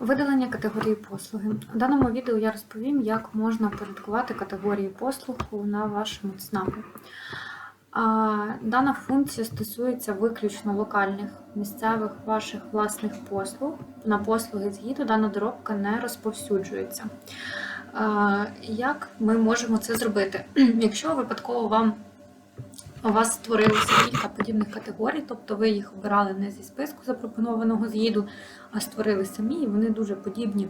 Видалення категорії послуги. У даному відео я розповім, як можна впорядкувати категорії послуг на вашому ЦНАПі. Дана функція стосується виключно локальних місцевих ваших власних послуг. На послуги з гіду дана доробка не розповсюджується. Як ми можемо це зробити? Якщо випадково вам у вас створилося кілька подібних категорій, тобто ви їх обирали не зі списку запропонованого з'їду, а створили самі, і вони дуже подібні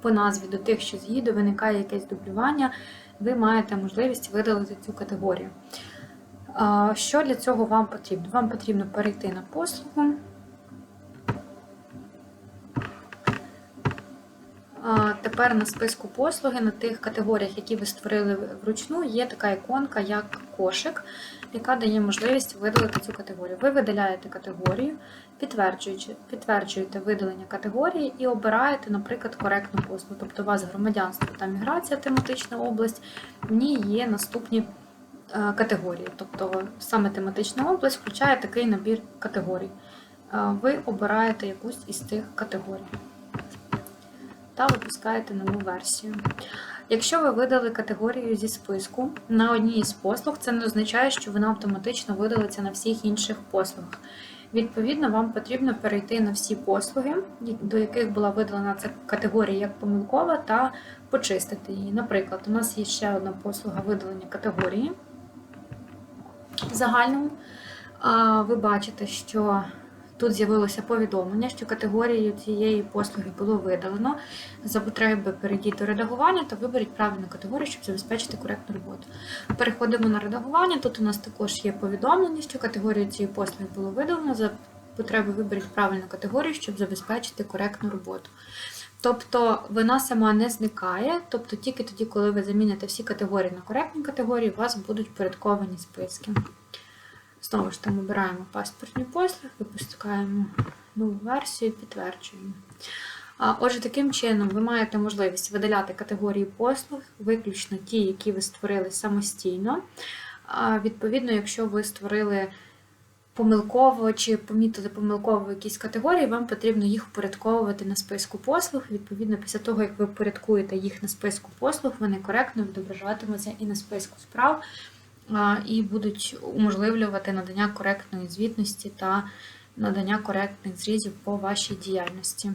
по назві до тих, що з'їду, виникає якесь дублювання, ви маєте можливість видалити цю категорію. Що для цього вам потрібно? Вам потрібно перейти на послугу. Тепер на списку послуги на тих категоріях, які ви створили вручну, є така іконка, як кошик, яка дає можливість видалити цю категорію. Ви видаляєте категорію, підтверджуєте видалення категорії і обираєте, наприклад, коректну послугу. Тобто у вас громадянство та міграція, тематична область, в ній є наступні е, категорії. Тобто саме тематична область включає такий набір категорій. Е, Ви обираєте якусь із цих категорій та випускаєте нову версію. Якщо ви видали категорію зі списку на одній із послуг, це не означає, що вона автоматично видалиться на всіх інших послугах. Відповідно, вам потрібно перейти на всі послуги, до яких була видалена ця категорія як помилкова, та почистити її. Наприклад, у нас є ще одна послуга видалення категорії в загальному. Ви бачите, що Тут з'явилося повідомлення, що категорію цієї послуги було видалено. За потреби перейдіть до редагування та виберіть правильну категорію, щоб забезпечити коректну роботу. Переходимо на редагування. Тут у нас також є повідомлення, що категорію цієї послуги було видалено. За потреби виберіть правильну категорію, щоб забезпечити коректну роботу. Тобто вона сама не зникає, тобто тільки тоді, коли ви заміните всі категорії на коректні категорії, у вас будуть порядковані списки. Знову ж там обираємо паспортні послуги, випускаємо нову версію і підтверджуємо. Отже, таким чином, ви маєте можливість видаляти категорії послуг, виключно ті, які ви створили самостійно. Відповідно, якщо ви створили помилково чи помітили помилково якісь категорії, вам потрібно їх впорядковувати на списку послуг. Відповідно, після того, як ви впорядкуєте їх на списку послуг, вони коректно відображатимуться і на списку справ і будуть уможливлювати надання коректної звітності та надання коректних зрізів по вашій діяльності.